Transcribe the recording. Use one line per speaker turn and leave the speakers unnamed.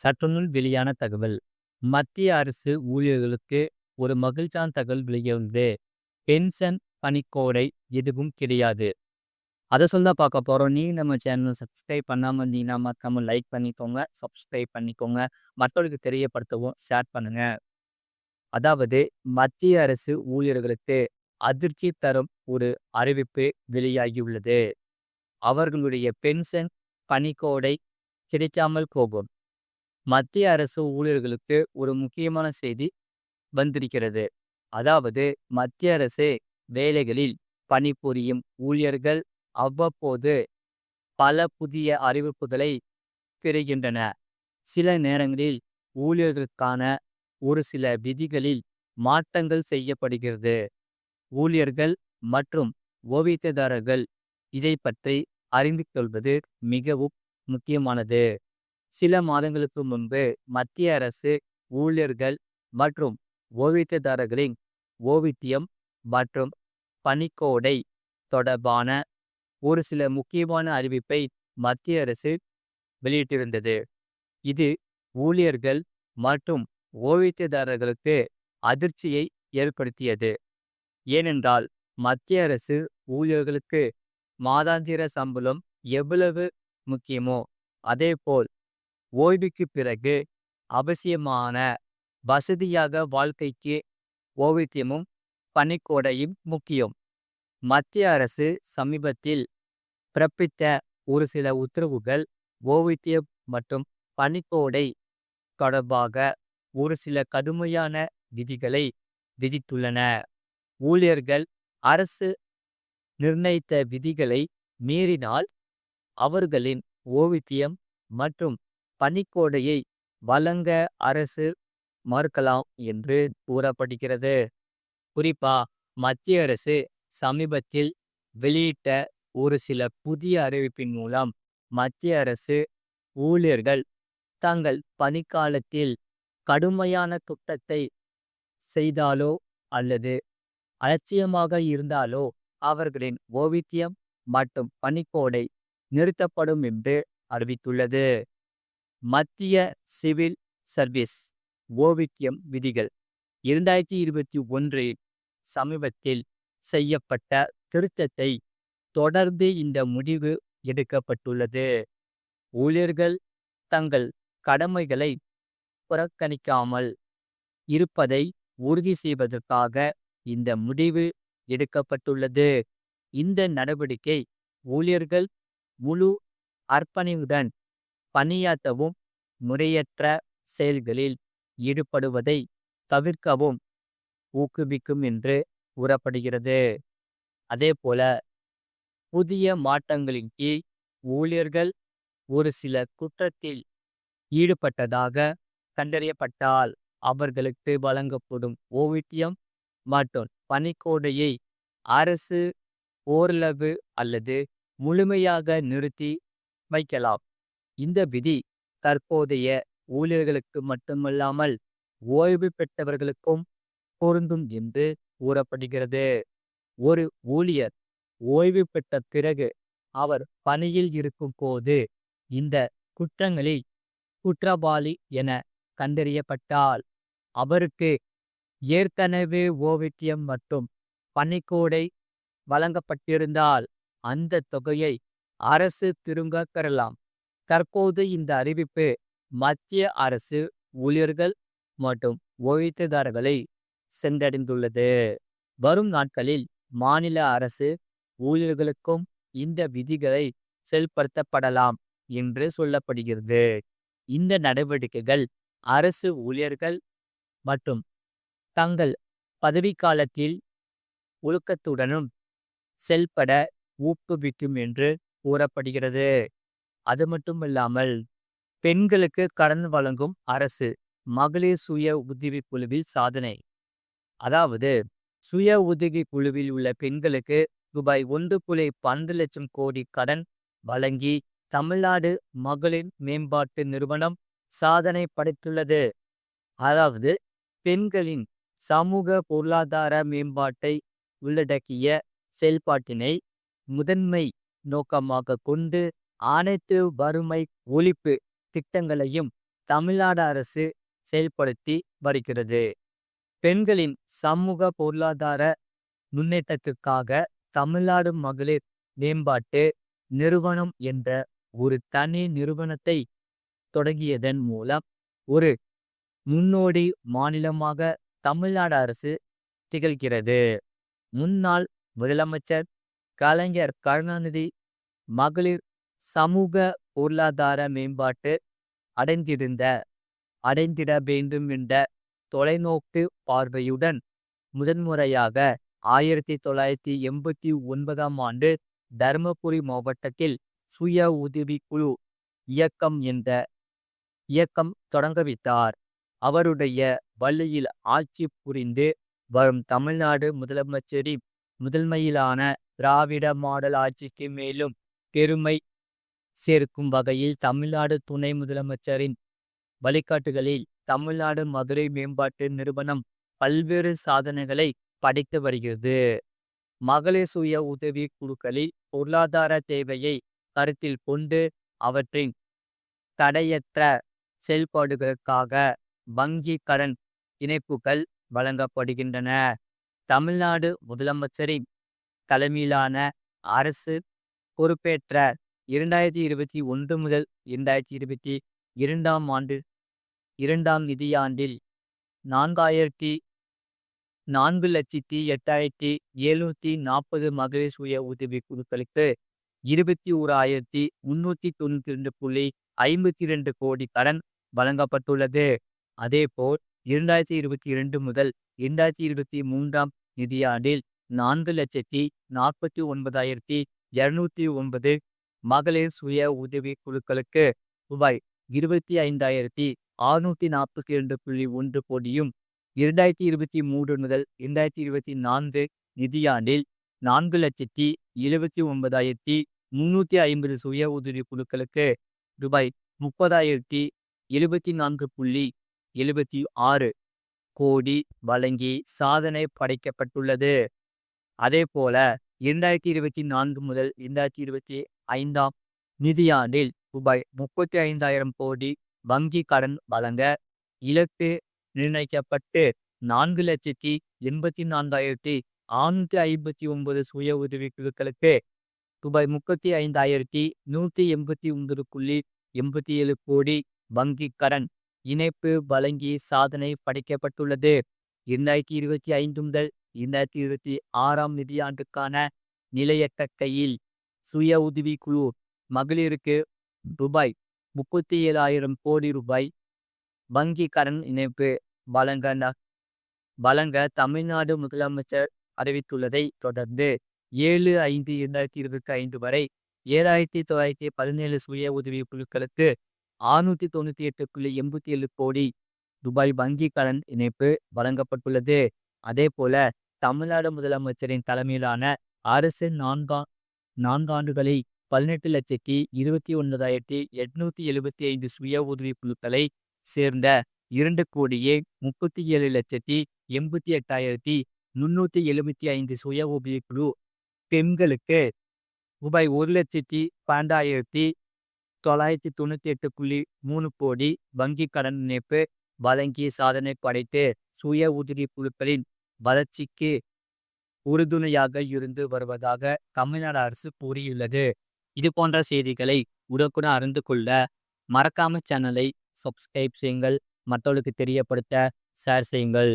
சற்றுமுன் வெளியான தகவல். மத்திய அரசு ஊழியர்களுக்கு ஒரு மகிழ்ச்சியான தகவல் வெளியிருந்து பென்ஷன் பணிக்கோடை எதுவும் கிடையாது. அதை சொல்ல பார்க்க போகிறோம் நீ நம்ம சேனல் சப்ஸ்கிரைப் பண்ணாமல் இருந்தீங்கன்னா மறக்காம லைக் பண்ணிக்கோங்க சப்ஸ்கிரைப் பண்ணிக்கோங்க. மற்றவர்களுக்கு தெரியப்படுத்தவும் ஷேர் பண்ணுங்க. அதாவது மத்திய அரசு ஊழியர்களுக்கு அதிர்ச்சி தரும் ஒரு அறிவிப்பு வெளியாகியுள்ளது அவர்களுடைய பென்ஷன் பணிக்கோடை கிடைக்காமல் போகும். மத்திய அரசு ஊழியர்களுக்கு ஒரு முக்கியமான செய்தி வந்திருக்கிறது. அதாவது மத்திய அரசு வேலைகளில் பணிபுரியும் ஊழியர்கள் அவ்வப்போது பல புதிய அறிவிப்புகளை பெறுகின்றன. சில நேரங்களில் ஊழியர்களுக்கான ஒரு சில விதிகளில் மாற்றங்கள் செய்யப்படுகிறது. ஊழியர்கள் மற்றும் ஓவியதாரர்கள் இதை பற்றி அறிந்து கொள்வது மிகவும் முக்கியமானது. சில மாதங்களுக்கு முன்பு மத்திய அரசு ஊழியர்கள் மற்றும் ஓவியதாரர்களின் ஓவித்தியம் மற்றும் பணிக்கோடை தொடர்பான ஒரு சில முக்கியமான அறிவிப்பை மத்திய அரசு வெளியிட்டிருந்தது. இது ஊழியர்கள் மற்றும் ஓவியதாரர்களுக்கு அதிர்ச்சியை ஏற்படுத்தியது. ஏனென்றால் மத்திய அரசு ஊழியர்களுக்கு மாதாந்திர சம்பளம் எவ்வளவு முக்கியமோ அதேபோல் ஓய்வுக்கு பிறகு அவசியமான வசதியாக வாழ்க்கைக்கு ஓவியமும் பணிக்கோடையும் முக்கியம். மத்திய அரசு சமீபத்தில் பிறப்பித்த ஒரு சில உத்தரவுகள் ஓவியம் மற்றும் பணிக்கோடை தொடர்பாக ஒரு சில கடுமையான விதிகளை விதித்துள்ளன. ஊழியர்கள் அரசு நிர்ணயித்த விதிகளை மீறினால் அவர்களின் ஓவியம் மற்றும் பணிக்கோடையை வழங்க அரசு மறுக்கலாம் என்று கூறப்படுகிறது. குறிப்பா மத்திய அரசு சமீபத்தில் வெளியிட்ட ஒரு சில புதிய அறிவிப்பின் மூலம் மத்திய அரசு ஊழியர்கள் தங்கள் பணிக்காலத்தில் கடுமையான குற்றத்தை செய்தாலோ அல்லது அலட்சியமாக இருந்தாலோ அவர்களின் ஓவித்தியம் மற்றும் பணிக்கோடை நிறுத்தப்படும் என்று அறிவித்துள்ளது. மத்திய சிவில் சர்வீஸ் ஓவியம் விதிகள். இரண்டாயிரத்தி இருபத்தி ஒன்றில் சமீபத்தில் செய்யப்பட்ட திருத்தத்தை தொடர்ந்து இந்த முடிவு எடுக்கப்பட்டுள்ளது. ஊழியர்கள் தங்கள் கடமைகளை புறக்கணிக்காமல் இருப்பதை உறுதி செய்வதற்காக இந்த முடிவு எடுக்கப்பட்டுள்ளது. இந்த நடவடிக்கை ஊழியர்கள் முழு அர்ப்பணியுடன் பணியாற்றவும் முறையற்ற செயல்களில் ஈடுபடுவதை தவிர்க்கவும் ஊக்குவிக்கும் என்று கூறப்படுகிறது. அதேபோல புதிய மாற்றங்களின் கீழ் ஊழியர்கள் ஒரு சில குற்றத்தில் ஈடுபட்டதாக கண்டறியப்பட்டால் அவர்களுக்கு வழங்கப்படும் ஓவியம் மற்றும் பணிக்கோடையை அரசு ஓரளவு அல்லது முழுமையாக நிறுத்தி வைக்கலாம். இந்த விதி தற்போதைய ஊழியர்களுக்கு மட்டுமல்லாமல் ஓய்வு பெற்றவர்களுக்கும் பொருந்தும் என்று கூறப்படுகிறது. ஒரு ஊழியர் ஓய்வு பெற்ற பிறகு அவர் பணியில் இருக்கும் போது இந்த குற்றங்களில் குற்றவாளி என கண்டறியப்பட்டால் அவருக்கு ஏற்கனவே ஓவியம் மற்றும் பணிக்கூடை வழங்கப்பட்டிருந்தால் அந்த தொகையை அரசு திரும்ப பெறலாம். தற்போது இந்த அறிவிப்பு மத்திய அரசு ஊழியர்கள் மற்றும் ஓய்வூதியதாரர்களை சென்றடைந்துள்ளது. வரும் நாட்களில் மாநில அரசு ஊழியர்களுக்கும் இந்த விதிகளை செயல்படுத்தப்படலாம் என்று சொல்லப்படுகிறது. இந்த நடவடிக்கைகள் அரசு ஊழியர்கள் மற்றும் தங்கள் பதவிக்காலத்தில் ஒழுக்கத்துடனும் செயல்பட ஊக்குவிக்கும் என்று கூறப்படுகிறது. அது மட்டுமில்லாமல் பெண்களுக்கு கடன் வழங்கும் அரசு மகளிர் சுய உதவி குழுவில் சாதனை. அதாவது சுய உதவி குழுவில் உள்ள பெண்களுக்கு ரூபாய் ஒன்று புள்ளி பன்னெண்டு லட்சம் கோடி கடன் வழங்கி தமிழ்நாடு மகளிர் மேம்பாட்டு நிறுவனம் சாதனை படைத்துள்ளது. அதாவது பெண்களின் சமூக பொருளாதார மேம்பாட்டை உள்ளடக்கிய செயல்பாட்டினை முதன்மை நோக்கமாக கொண்டு அனைத்து வறுமை ஒழிப்பு திட்டங்களையும் தமிழ்நாடு அரசு செயல்படுத்தி வருகிறது. பெண்களின் சமூக பொருளாதார முன்னேற்றத்துக்காக தமிழ்நாடு மகளிர் மேம்பாட்டு நிறுவனம் என்ற ஒரு தனி நிறுவனத்தை தொடங்கியதன் மூலம் ஒரு முன்னோடி மாநிலமாக தமிழ்நாடு அரசு திகழ்கிறது. முன்னாள் முதலமைச்சர் கலைஞர் கருணாநிதி மகளிர் சமூக பொருளாதார மேம்பாட்டு அடைந்திருந்த அடைந்திட வேண்டும் என்ற தொலைநோக்கு பார்வையுடன் முதன்முறையாக ஆயிரத்தி தொள்ளாயிரத்தி எண்பத்தி ஒன்பதாம் ஆண்டு தருமபுரி மாவட்டத்தில் சுய உதவிக்குழு இயக்கம் என்ற இயக்கம் தொடங்கவிட்டார். அவருடைய வழியில் ஆட்சி புரிந்து வரும் தமிழ்நாடு முதலமைச்சரின் முதன்மையிலான திராவிட மாடல் ஆட்சிக்கு மேலும் பெருமை சேர்க்கும் வகையில் தமிழ்நாடு துணை முதலமைச்சரின் வழிகாட்டுகளில் தமிழ்நாடு மதுரை மேம்பாட்டு நிறுவனம் பல்வேறு சாதனைகளை படைத்து வருகிறது. மகளிர் சுய உதவி குழுக்களில் பொருளாதார தேவையை கருத்தில் கொண்டு அவற்றின் தடையற்ற செயல்பாடுகளுக்காக வங்கி கடன் இணைப்புகள் வழங்கப்படுகின்றன. தமிழ்நாடு முதலமைச்சரின் தலைமையிலான அரசு பொறுப்பேற்ற இரண்டாயிரத்தி இருபத்தி ஒன்று முதல் இரண்டாயிரத்தி இருபத்தி இரண்டாம் ஆண்டு இரண்டாம் நிதியாண்டில் நான்காயிரத்தி நான்கு லட்சத்தி எட்டாயிரத்தி எழுநூத்தி நாற்பது மகளிர் சுய உதவி குழுக்களுக்கு இருபத்தி ஓராயிரத்தி முன்னூத்தி தொண்ணூத்தி ரெண்டு புள்ளி ஐம்பத்தி இரண்டு கோடி கடன் வழங்கப்பட்டுள்ளது. அதேபோல் இரண்டாயிரத்தி இருபத்தி இரண்டு முதல் இரண்டாயிரத்தி இருபத்தி மூன்றாம் நிதியாண்டில் நான்கு லட்சத்தி நாற்பத்தி ஒன்பதாயிரத்தி இருநூத்தி ஒன்பது மகளிர் சுய உதவி குழுக்களுக்கு ரூபாய் இருபத்தி ஐந்தாயிரத்தி அறுநூத்தி நாற்பத்தி இரண்டு புள்ளி ஒன்று கோடியும் இரண்டாயிரத்தி இருபத்தி மூன்று முதல் இரண்டாயிரத்தி இருபத்தி நான்கு நிதியாண்டில் நான்கு லட்சத்தி எழுபத்தி ஒன்பதாயிரத்தி முன்னூத்தி ஐம்பது சுய உதவி குழுக்களுக்கு ரூபாய் முப்பதாயிரத்தி எழுபத்தி நான்கு புள்ளி எழுபத்தி ஆறு கோடி வழங்கி சாதனை படைக்கப்பட்டுள்ளது. அதேபோல இரண்டாயிரத்தி இருபத்தி நான்கு முதல் இரண்டாயிரத்தி இருபத்தி ஐந்தாம் நிதியாண்டில் ரூபாய் முப்பத்தி ஐந்தாயிரம் கோடி வங்கி கடன் வழங்க இலக்கு நிர்ணயிக்கப்பட்டு நான்கு லட்சத்தி எண்பத்தி நான்காயிரத்தி ஆறுநூத்தி ஐம்பத்தி ஒன்பது சுய உதவி குழுக்களுக்கு ரூபாய் முப்பத்தி ஐந்தாயிரத்தி நூத்தி எண்பத்தி ஒன்பது புள்ளி எண்பத்தி ஏழு கோடி வங்கி கடன் இணைப்பு வழங்கி சாதனை படைக்கப்பட்டுள்ளது. இரண்டாயிரத்தி இருபத்தி ஐந்து முதல் இரண்டாயிரத்தி இருபத்தி ஆறாம் நிதியாண்டுக்கான நிலையற்கையில் சுய உதவி குழு மகளிருக்கு ரூபாய் முப்பத்தி ஏழாயிரம் கோடி ரூபாய் வங்கி கடன் இணைப்பு வழங்க வழங்க தமிழ்நாடு முதலமைச்சர் அறிவித்துள்ளதை தொடர்ந்து ஏழு ஐந்து இரண்டாயிரத்தி இருபத்தி ஐந்து வரை ஏழாயிரத்தி தொள்ளாயிரத்தி பதினேழு சுய உதவி குழுக்களுக்கு அறுநூத்தி தொண்ணூத்தி எட்டு புள்ளி எண்பத்தி ஏழு கோடி ரூபாய் வங்கி கடன் இணைப்பு வழங்கப்பட்டுள்ளது. அதே போல தமிழ்நாடு முதலமைச்சரின் தலைமையிலான அரசு நான்காம் நான்காண்டுகளை பதினெட்டு லட்சத்தி இருபத்தி ஒன்பதாயிரத்தி எட்நூத்தி எழுபத்தி ஐந்து சுய உதவி குழுக்களை சேர்ந்த இரண்டு கோடியே முப்பத்தி ஏழு லட்சத்தி எண்பத்தி எட்டாயிரத்தி முன்னூத்தி எழுபத்தி ஐந்து சுய உதவி குழு பெண்களுக்கு ரூபாய் ஒரு லட்சத்தி பன்னெண்டாயிரத்தி தொள்ளாயிரத்தி தொண்ணூத்தி எட்டு புள்ளி மூணு கோடி வங்கி கடன் இணைப்பு வழங்கி சாதனை படைத்து சுய உதவி குழுக்களின் வளர்ச்சிக்கு உறுதுணையாக இருந்து வருவதாக தமிழ்நாடு அரசு கூறியுள்ளது. இது போன்ற செய்திகளை உடனுக்குடன் அறிந்து கொள்ள மறக்காம சேனலை சப்ஸ்கிரைப் செய்யுங்கள் மற்றவர்களுக்கு தெரியப்படுத்த ஷேர் செய்யுங்கள்